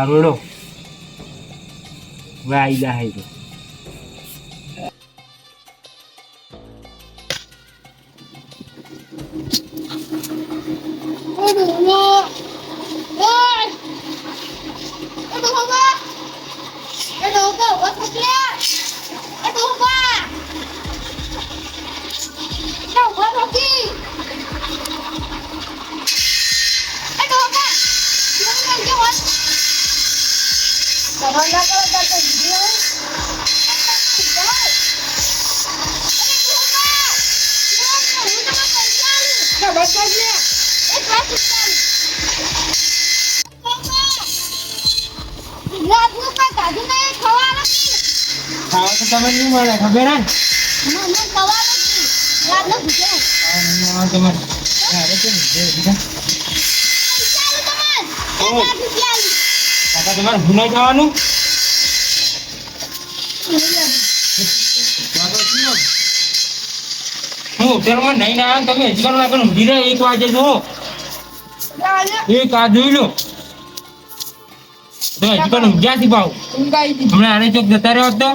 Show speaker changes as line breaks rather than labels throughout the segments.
હારોડો હવે આવી જાય તો ખાવા તો તમે નહીં મળે ખબર હે ને હા, તમારે અરે કેમ છે બીજા? કાકા તમારે ભૂલાઈ જવાનું? હું હોટલમાં નહીં ના આવ્યો તમે હજી પણ એક વાગે છો એક આ જોઈ લો. તો હજી પણ ઊંઘ્યા થી ભાવ. હમણાં આને ચોક જતા રહ્યો તો.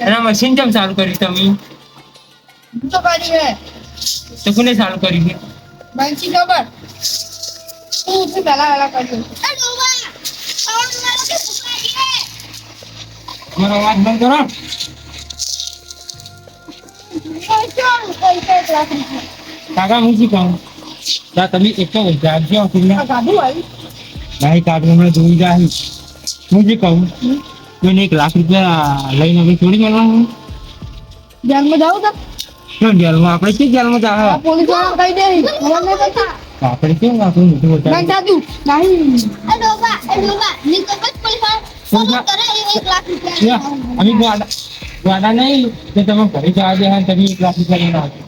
એના મશીન કેમ ચાલુ કર્યું તમે? તો કોને ચાલુ કર્યું છે? તમારો અવાજ બંધ કરો. કાકા હું શું કહું? તા તમે એક તો જાગજો પેલા ભાઈ કાઢું હમણાં જોઈ જાય હું શું કહું? કોઈને એક લાખ રૂપિયા લઈને હવે છોડી મળવાનું?
ધ્યાનમાં જાવ તો.
જેલમાં? આપણે કે જેલમાં જા
પોલીસ કહી દે.
આપણે કેમ આપણું
બેંક
બતાવ્યું
દાદુ નહીં
અમે ગ્વાડા ગ્વાડા નહીં કે તમે ઘરે જવા દે હા તમે એક લાખ રૂપિયા લઈને આવજો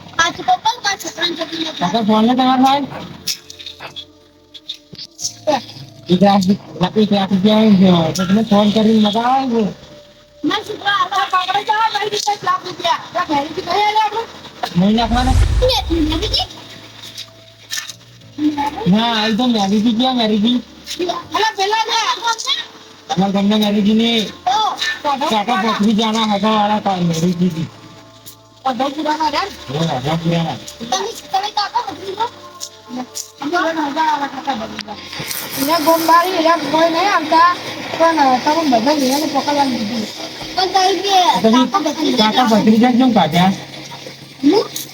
કાકા ફોન ને તમારા ભાઈ એક લાખ રૂપિયા- એક લાખ રૂપિયા આવી ગયો તો તમે ફોન કરીને લગાવો
પકડે જાવ દીધા એક લાખ રૂપિયા ત્યાં ઘરેથી કહી આલે આપણે
નહીં નાખવાના ના હાલ તો મેરેજી ક્યાં મેરેજી
અલા પેલા ને.
અમારા ગામના મેરેજી ને કાકા પકડી જાના હગા વાળા કા મેરેજી હતી
અઢો પુરાના રહ્યા ને.
હો હગા પુરાના.
અંદર એને હજાર આવા ટકા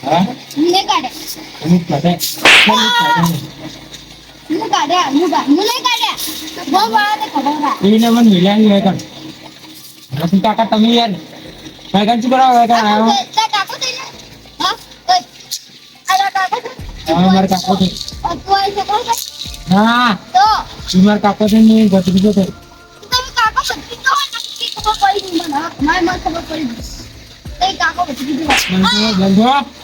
કાકા હા અમુક કાઢે અમુક કાઢે એને મને મિલાવી હોય કણ નથી કાકા તમે યાર ભાઈ કંચી કરાવો હોય કણ આવ્યો હા મારા કાકો હા મારા કાકો છે ને ભત્રીજો છે મને તો ગંધો કાકો ભત્રીજો નહીં રહ્યા એને મને મિલાવી
તું લોહી પીવા આવ્યા છે
તમે ને આપણે ગામની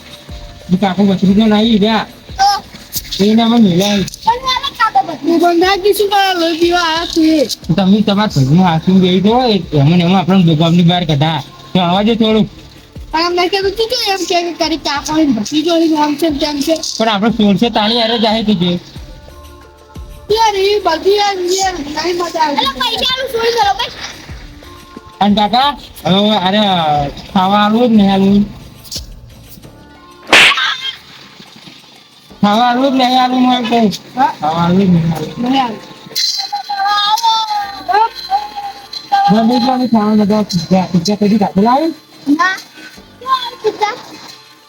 બહાર કઢા તો અવાજે થોડું
પણ અમને કીધું તું કેમ એમ કે કે કરી કાપડ ભસી જોઈ છે ને તેમ છે
પણ આપણે સોળસે તાળી હારે જાય તો જે
આવે
અને કાકા અરે ખાવા આવું જ નહીં આવું જ નહીં આવું હું એમ કહું
હા?
આવું જ નહીં આવું
નહીં આવે
ગમે તો અમે ખાવા બધા પૂજા પૂજા કદી કાપેલા આવી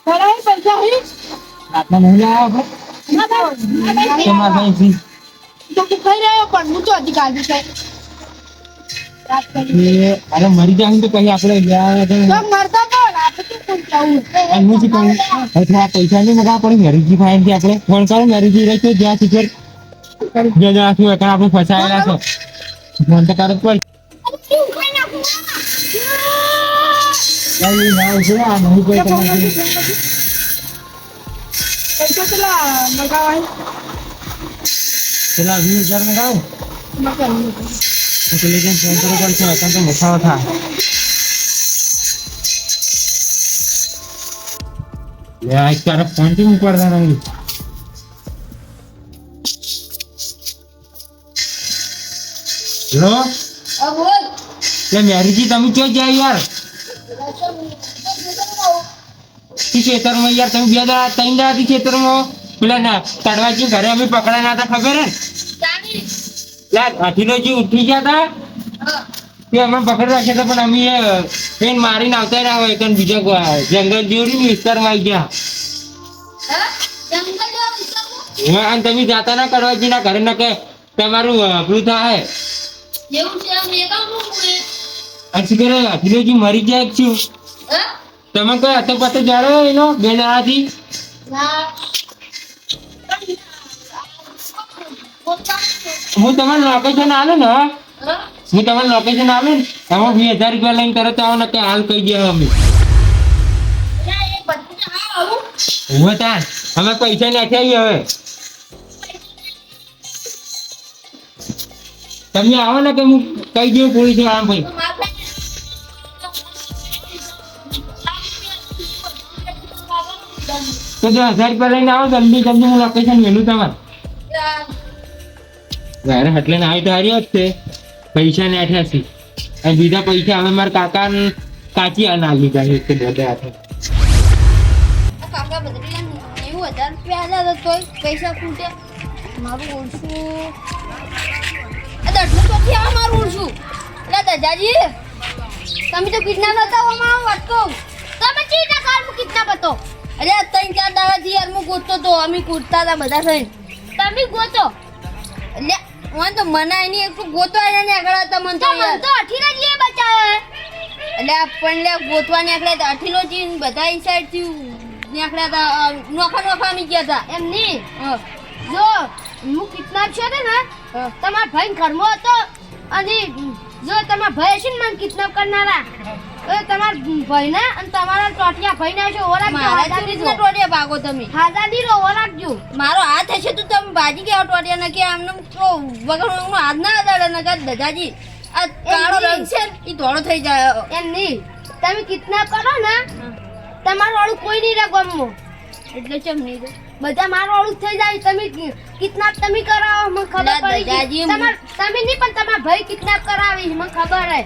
ખરા પૈસા હી?
રાતના નહીં લાવ્યા આપણે? તમારા ભાઈ જી?
તો તું ખાઈ રહ્યો પણ હું તો હજી કાઢી છે? રાત કરી
એ અરે મરી જાય તો પછી આપણે
મરતા
અને હું શું કહું હવે પૈસા નહીં મગા પણ મેરીજી ફાઈનથી આપણે. ફોન કરો મેરીજી રહી તો જ્યાં શીખર જ્યાં જ્યાં શું એકણ આપણે ફસાયેલા છો. ફોન તો કરો છે
પૈસા પેલા
વીસ હજાર
મગાવી.
ફોન કરવો પડશે એકણ તો મસાવો થાય. લે આ તારા ફોનથી ઉપાડતા નહીં. લો
હા બોલ.
લે મેરીજી તમે ક્યાં ગયા યાર? ખેતરમાં યાર? તમે બે દાડા ત્રણ દાડા થી ખેતરમાં? પેલા ના તડવાજી ઘરે અમે પકડા ના હતા ખબર હે? ને?
ચાલી
લે હાથીનો જે ઉઠી ગયા હતા તે અમે પકડી રાખ્યા હતા પણ અમે એ ટ્રેન મારીને આવતા રહ્યા હોય કારણ બીજા કોઈ જંગલ જેવડી વિસ્તારમાં આવી ગયા.
હા?
અને તમે જાતા ના કરવા જીના ઘરે ના કે તમારું પેલું થાય. શું કરે? હાથીનો જે મરી જાય
છું
તમે કોઈ હતો પતો જાણો એનો બે દાડાથી હું તમારે લોકેશન આલું ને
હા
તમને લોકેશન આલું ને એમાં વીસ હજાર રૂપિયા લઈને તરત આવો ને હાલ કહી ગયા અમે.
તો હા
અમે પૈસા નાખી આવીએ હવે. તમે આવો ને કે હું કહી દઉં પોલીસ આમ ભાઈ.
તો
જો હજાર રૂપિયા લઈને આવો જલ્દી જલ્દી હું લોકેશન મેલું તમારે. ઘરે એટલે ને આવી તો હારી જ છે. પૈસા નાખ્યા છે અને બીજા પૈસા હવે મારા કાકા કાચી ના લીધા છે તે બધા હાથે.
કાકા બદલી નેવું હજાર રૂપિયા આલ્યા તો પૈસા ખૂટે. મારું ઓળશું દઢનું પછી આ મારું ઓળશું એટલે દાદાજી, તમે તો કિડનેપ હતા અમારો વાટકો તમે ચીટા ના કાર હું કિડનેપ હતો? અરે ત્રણ ચાર દાડાથી યાર હું ગોતતો તો, અમે કૂદતા હતા બધા થઈને. તમે ગોતો. એટલે મને તો મનાય નહીં એક તો ને આગળ તો મન તો મન તો અઠીને જ એ બચાવે. એટલે પણ લે ગોતવા આગળ તો અઠીલો જી બધા સાઈડથી નીકળ્યા હતા નોખા નોખા મી ગયા હતા એમ નહીં? જો હું કિડનેપ છે ને તમારા ભાઈ ઘરમાં હતો અને જો તમારા ભાઈ છે ને મને કિડનેપ કરનારા તો તમારા ભાઈના અને તમારા ટોટિયા ભાઈને છે ઓળખજો મારા ટોટિયા ભાગો તમે. હાજારી રો ઓળખજો. મારો હાથ હશે તો તમે ભાજી ગયા અટવાડિયા ને કે આમને તો વગર હું આજ ના અડાડે ને કે દાદાજી આ કાળો રંગ છે એ ધોળો થઈ જાય. એમ નહીં તમે કિડનેપ કરો ને તમારું વાળું કોઈ નહીં રહે ગામમાં એટલે ચમ નહીં બધા મારું વાળું થઈ જાય તમે કિડનેપ તમે કરાવો મને ખબર પડી દાદાજી તમાર તમે નહીં પણ તમારા ભાઈ કિડનેપ કરાવી મને ખબર હે.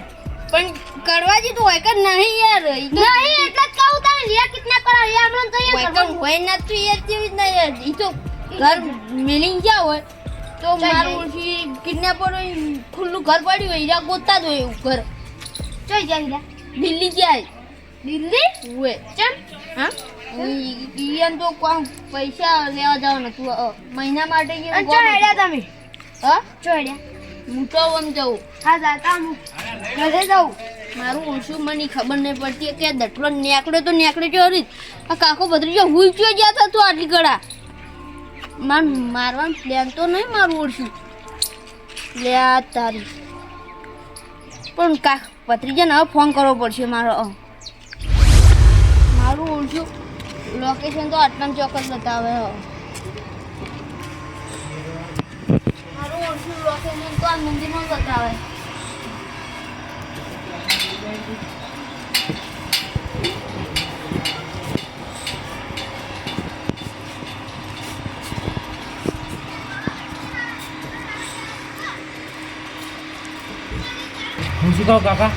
પણ કરવા જીતું હોય કે નહીં યાર નહીં એટલે જ કહું તમે રિયા કિડનેપ કરાવી હમણાં તો યાર હોય ના નથી યાર જેવી જ યાર ઈ તો ઘર મિલિંગ ગયા હોય તો મારું કિડનેપર ખુલ્લું ઘર પડ્યું હોય હીરા ગોતતા જ હોય એવું ઘર. ચોઈ જાય દિલ્હી જાય. દિલ્હી? હોય ચમ? હા? ઈયન તો કોણ પૈસા લેવા જાવ નતું મહિના માટે કોણ તમે? હા? ચોડ્યા હું તો આમ જાઉં હા જાતા હું. ઘરે જાઉં. મારું ઓછું મને ખબર નહીં પડતી કે દટલો નેકડે તો નેકડે જો રીત? આ કાકો બદરી જો હુઈ ચો ગયા હતા તું આટલી ગળા માર મારવાનું પ્લાન તો નહીં મારું ઓળશું. લે આ તારી. પણ કાક ભત્રીજાને હવે ફોન કરવો પડશે મારો મારું ઓળશું. લોકેશન તો આટલા ચોક્કસ બતાવે હો મારું મંદિરમાં બતાવે.
હું શું કહું કાકા?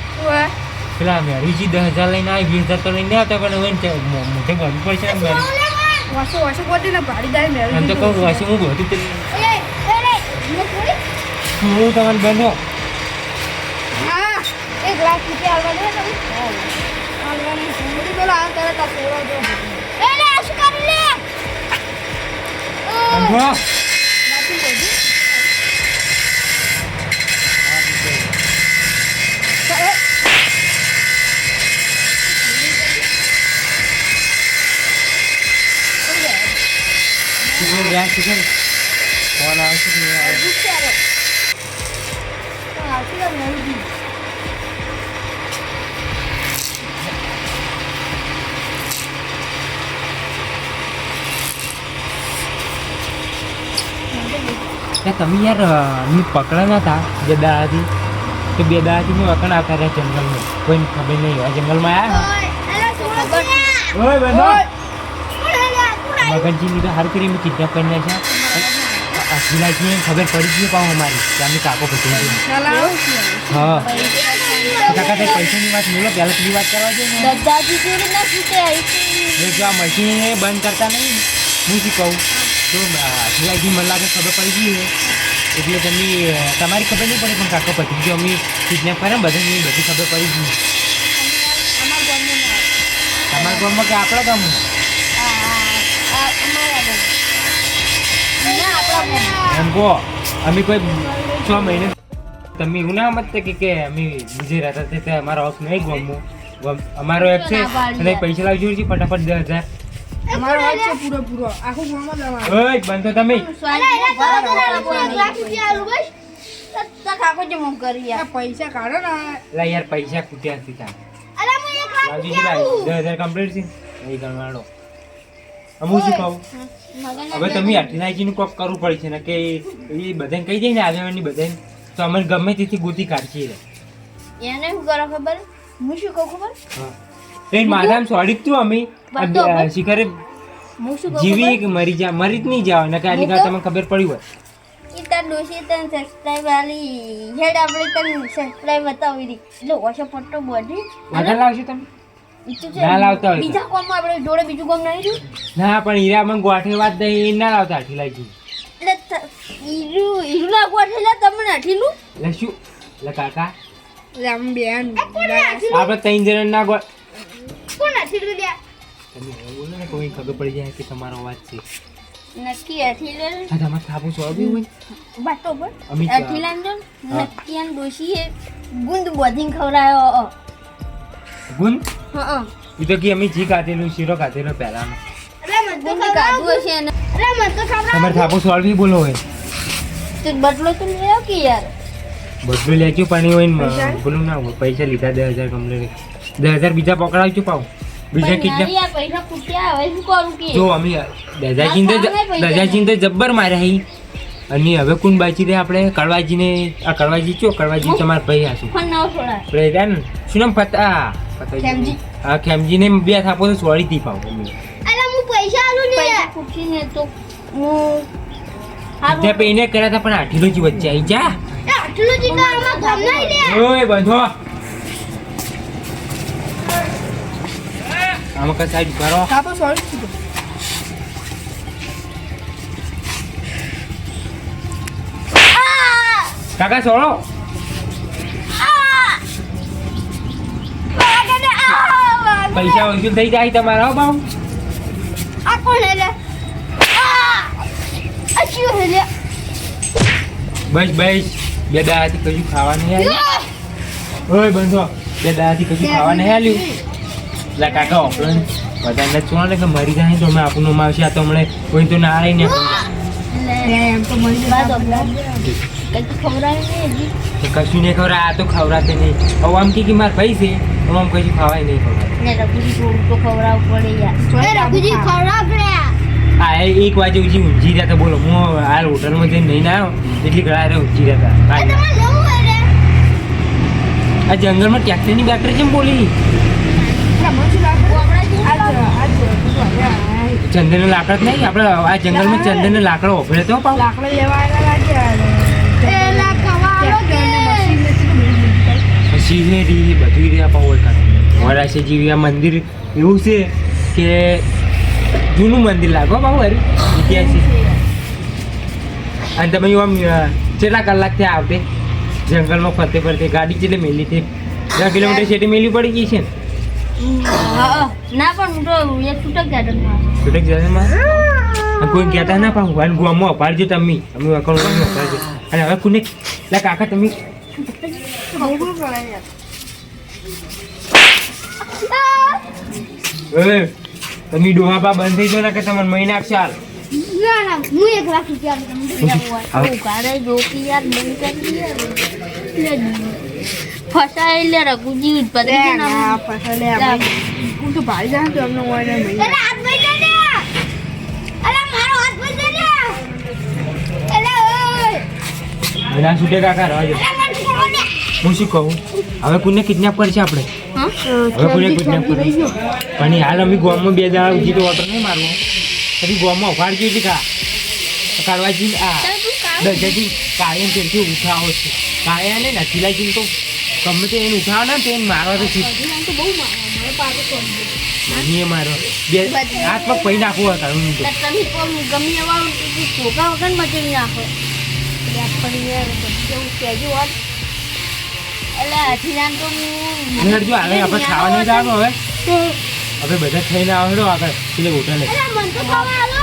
પેલા મેરીજી દસ હજાર લઈને આવી વીસ હજાર તો લઈને આવતા પણ હવે મોઢે ભરવું પડશે ને વાસો
વાસો વાસો ગોટીને ભાડીદાર
એમ તો કહું વાસો હું બધું તે
એ એ રે મને થોડી?
હું તમારે બનો
હા એક લાખ રૂપિયા આલવા દે તમે સમજી આ તરત આ સેવા દો એ લે શું કરી લે?
તું ગયા છે ને ફોન આવશે કે નહીં આવે? કે તમે યાર મેં પકડા ના હતા બે દાડાથી તો બે દાડાથી મેં વકણ આવતા રહ્યા જંગલમાં કોઈને ખબર નહીં હોય જંગલમાં આવ્યા ઓય બંધો મગનજી ની તો હાર કરી મેં કિડનેપ કરી નાખ્યા. શિલાજીને ખબર પડી ગઈ પાઉં અમારી કે અમે કાકો પતી હા. કાકા તે પૈસાની વાત મેળો પહેલા પેલી વાત કરવા દે ને.
ના
જો આ મશીન બંધ કરતા નહીં હું શું કહું? તો અ, શિલાજી મને લાગે ખબર પડી ગઈ છે. એટલે તમે તમારી ખબર નહીં પડે પણ કાકો પતી ગયો અમે કિડનેપ કરે ને બધાને બધી ખબર પડી ગઈ.
ના.
તમારા ગામમાં કે આપણા ગામમાં
આ- આ- આ અમારા ગામમાં. ના, આપણા ગામમાં.
એમ કહો અમે કોઈ છ મહિને તમે એવું ના સમજતા કે કે અમે બીજે રહેતા તે ત્યાં અમારો હાઉસ નહીં ગમવું. અમારો એક છે અને પૈસા લાવજો છે ફટાફટ દસ હજાર.
અમારો હાથ છે પૂરો પૂરો. આખું ગામમાં દવા
ઓય બંધ તમે.
કાકો કરી યાર.
પૈસા કાઢો ને.
લા યાર પૈસા ખૂટ્યા હતી તાર
હું એક લાખ
લાવજો છે ભાઈ દસ હજાર કમ્પ્લીટ છે. એ ગણવાડો. અમુક શું કહું? હવે તમે અઠીનાજીનું કોક કરવું પડશે ને કે એ બધાને કહી દઈએ ને આગેવાની બધાને તો અમે ગમે તેથી ગોતી કાઢીએ
એને શું કરો ખબર? હું શું કહું ખબર?
એ માધામ સોડી તું અમે. શિખરે
હું
જીવી કે મરી જા મરી જ નહીં જાવ નકર આની તમને ખબર પડી હોય.
તાર ડોશી તને સબસ્ક્રાઇબ આલી. હેડ આપણે તન સબસ્ક્રાઇબ બતાવી દી. એટલે ઓછો પટ્ટો બોધી
આગળ લાવશો તમે
છે
ના લાવતા.
બીજા કોમમાં આપણે જોડે બીજું કોમ નહીં રહ્યું
ના પણ હીરા મને ગોઠે વાત એ ના લાવતા અઠીલાજી
એટલે ત- હીરું ઈરું ના ગોઠેલા તમને અઠીલું
એટલે શું? એટલે કાકા.
રામ બેન.
આપણે ત્રણ જણા ના ગો
કોણ અઠીલું લ્યા
તમે એવું બોલો ને કોઈ ખબર પડી જાય કે તમારો અવાજ છે.
નક્કી અઠીલું
હા તમારે થાપું સોંપ્યું હોય.
બાટો પર.
હા.
નક્કી આમ ડોશીએ ગુંદ બોધિંગ ખવડાયો. હા
એ તો કે અમે જી કાઢેલું શીરો કાઢેલો પહેલાનો. તમારે થાપું સોળવી બોલો હોય.
તો બદલો તો લેવો કે યાર?
બધું લેજો પાણી હોય ને બોલું ના હોય. પૈસા લીધા દસ હજાર કમ્પ્લીટ દસ હજાર બીજા પકડાવજો પાવ. બીજા કેટલા
યાર, યાર પૈસા ખૂટ્યા. હવે શું કરું કે?
જો અમે
દાદાજી સામે પૈસા
તો જબ્બર માર્યા હી. અને હવે કોણ બાચી દે આપણે? કડવાજીને આ કડવાજી ચો? કડવાજી તમારા ભાઈ
આશું ના
આપણે ને શું નામ?
ખેમજી.
હા ખેમજીને બે થાપો તો સોળી થી પાવ
અરે હું પૈસા આલું ને પૈસા ખૂટીને તો હું
ત્યાં પેને કર્યા હતા પણ આઠીલો જ વચ્ચે આવી જા.
આટલું જ તો આમાં ગમ નહીં લે
ઓય બંધો. આમાં કા સાઈડ કરો
થાપો સોળી થી
કાકા સોળો. પૈસા વસૂલ થઈ જાય તમારા હો બાઉ.
આ કોણ આ! શું
બસ બસ. બે દાદાથી કશું ખાવા નહીં આવ્યું ઓય બંધો. બે દાદાથી કશું ખાવા નહીં આવ્યું એટલે કાકા ઓપરણ બધાને છો ને કે મરી જાય તો અમે આપણું માવશે આ તો હમણાં કોઈ તો ના રહી ને. કશું નહીં ખબર આ તો ખવડાતે નહીં. હવે આમ કે મારા ભાઈ છે. હવે આમ કઈ ખવાય નહીં ખવડાવે
ને રઘુજી તો ખવડાવવું પડે યાર.
એ રઘુજી
ખવડાવ પડે
આ એક વાગે ઉજી ઊંઘી રહ્યા બોલો હું આ હોટલમાં જઈને નહીં આવ્યો એટલી ઘણા રે ઊંઘી રહ્યા આ જંગલમાં ટ્રેક્ટરની બેટરી કેમ બોલી? ચંદન લાકડ નહીં આપણે આ જંગલમાં ચંદન લાકડો ઓફરે તો પાવ
લેવા
છે રી બધું રહ્યા પાવ વરાશે જેવી આ મંદિર એવું છે કે જૂનું મંદિર લાગો પાવ હરી ઐતિહાસિક અને તમે આમ કેટલા કલાક ત્યાં આવતે? જંગલમાં ફરતે ફરતે ગાડી કેટલી મેલી છે દસ કિલોમીટર છેટી મેલી પડી ગઈ છે ને?
હા ના પણ હું તો એક છૂટક ગાર્ડન
છૂટક જશે કોઈ કહેતા ના પાઉં અને ગોમો અપાડજો તમે. અમે અકાઉન્ટ અપાડજો. અને હવે કોને? કાકા તમે એ તમે ડોહાપા બંધ થઈ જાઓ ને કે તમને મહિના આપશે હાલ?
ના ના હું એક રાખી આપું તમને હું કારે જોકી યાર બંધ કરી યાર. ફસાય લે. રઘુજી ઉત્પાદન છે ને આમ.
હું તો ભાઈ જાન તો એમને હોય ને મહિના
અરે હાથ ભાઈ દે અરે મારો હાથ ભાઈ દે અરે ઓય.
મહિના છૂટે કાકા રહો જો
અરે મને છોડો ને
હું શું કહું? હવે કોઈને કિડનેપ કરશે આપણે? હવે કોઈને કિડનેપ કરશે પણ હાલ અમે ગોમમાં બે દાડા ઉઠી તો ઓટો નહીં મારવો. પછી ગોમમાં ઉફાડજો હતી કા? કાઢવાજી આ દજાજી કાળિયા તેલથી ઉઠાવો છે. કાળિયાને નથી લાગી તો ગમે તે એને ઉઠાવો ને તેને મારવા તો
બહુ મારો કરી
બે હાથ પગ પૈ નાખવું હતા હું
ગમે છોકરા વગર મચી નાખો એટલે આપણને કેવું કહેજો હોત એટલે અઠીરાન તો હું
હેડ જો આગળ આપણે ખાવા નહીં જવાનું હવે. હવે બધા થઈને આવે હેડો આગળ હોટલે.
એટલે મન તો ખાવા આલો.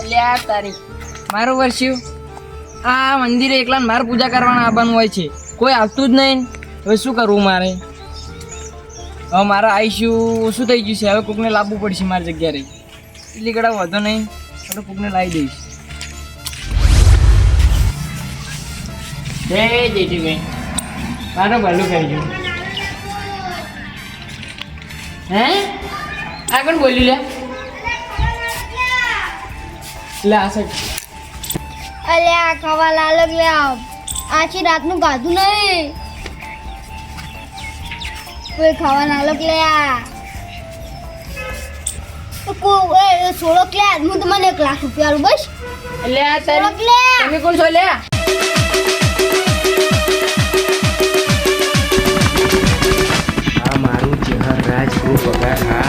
અલ્યા તારી મારું વર્ષ્યું આ મંદિરે એકલા મારે પૂજા કરવાના આવવાનું હોય છે. કોઈ આવતું જ નહીં. હવે શું કરવું મારે? હવે મારે આવીશું શું થઈ ગયું છે? હવે કોકને લાવવું પડશે મારી જગ્યાએ. એટલી કડા વધો નહીં. તો કોકને લાવી દઈશ. જય જેઠીભાઈ મારું ભલું હે? આ કોણ બોલી લે? લે આ સાઈડ.
અલે આ ખાવા લાલક લે આછી રાતનું ગાધું નહીં. કોઈ ખાવા લાલક લે આ. છોડો કે હું તમને એક લાખ રૂપિયા આલું
એટલે આ તારી તમે કોણ છો? લે મારું ચહેર રાજ પગાર આ